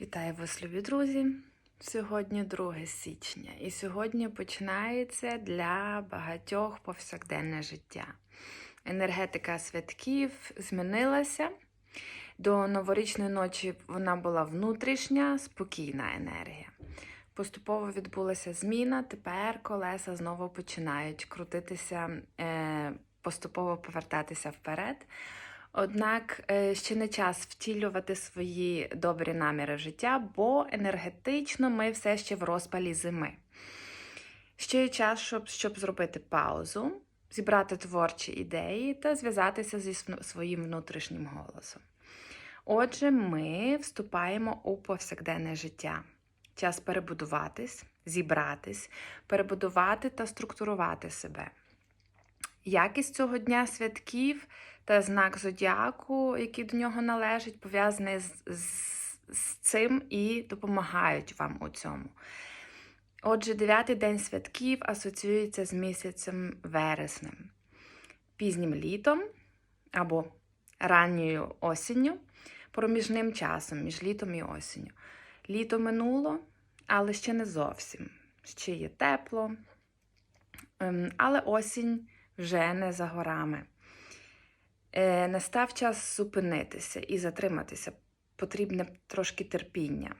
Вітаю вас, любі друзі! Сьогодні 2 січня, і сьогодні починається для багатьох повсякденне життя. Енергетика святків змінилася. До новорічної ночі вона була внутрішня, спокійна енергія. Поступово відбулася зміна. Тепер колеса знову починають крутитися, е, поступово повертатися вперед. Однак е, ще не час втілювати свої добрі наміри в життя, бо енергетично ми все ще в розпалі зими. Ще є час, щоб, щоб зробити паузу, зібрати творчі ідеї та зв'язатися зі своїм внутрішнім голосом. Отже, ми вступаємо у повсякденне життя. Час перебудуватись, зібратись, перебудувати та структурувати себе. Якість цього дня святків та знак зодіаку, який до нього належить, пов'язаний з, з, з цим і допомагають вам у цьому. Отже, дев'ятий день святків асоціюється з місяцем вереснем, пізнім літом або ранньою осінню, проміжним часом між літом і осінню. Літо минуло, але ще не зовсім. Ще є тепло, ем, але осінь вже не за горами. Е, Настав час зупинитися і затриматися. Потрібне трошки терпіння.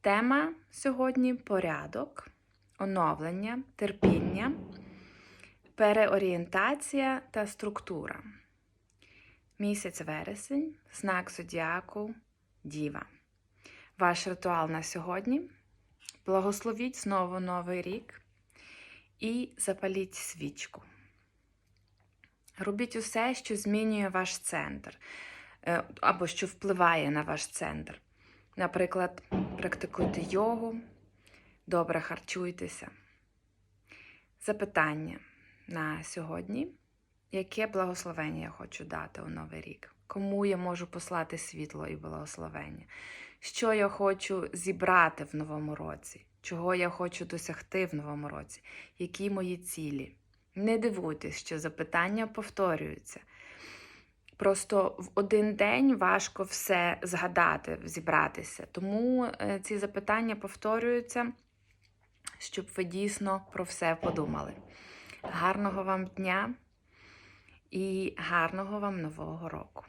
Тема сьогодні порядок, оновлення, терпіння, переорієнтація та структура. Місяць вересень, знак зодіаку, діва. Ваш ритуал на сьогодні. Благословіть знову новий рік і запаліть свічку. Робіть усе, що змінює ваш центр, е, або що впливає на ваш центр. Наприклад, практикуйте йогу, добре харчуйтеся. Запитання на сьогодні. Яке благословення я хочу дати у Новий рік? Кому я можу послати світло і благословення? Що я хочу зібрати в новому році? Чого я хочу досягти в новому році? Які мої цілі? Не дивуйтесь, що запитання повторюються. Просто в один день важко все згадати, зібратися. Тому е, ці запитання повторюються, щоб ви дійсно про все подумали. Гарного вам дня і гарного вам нового року!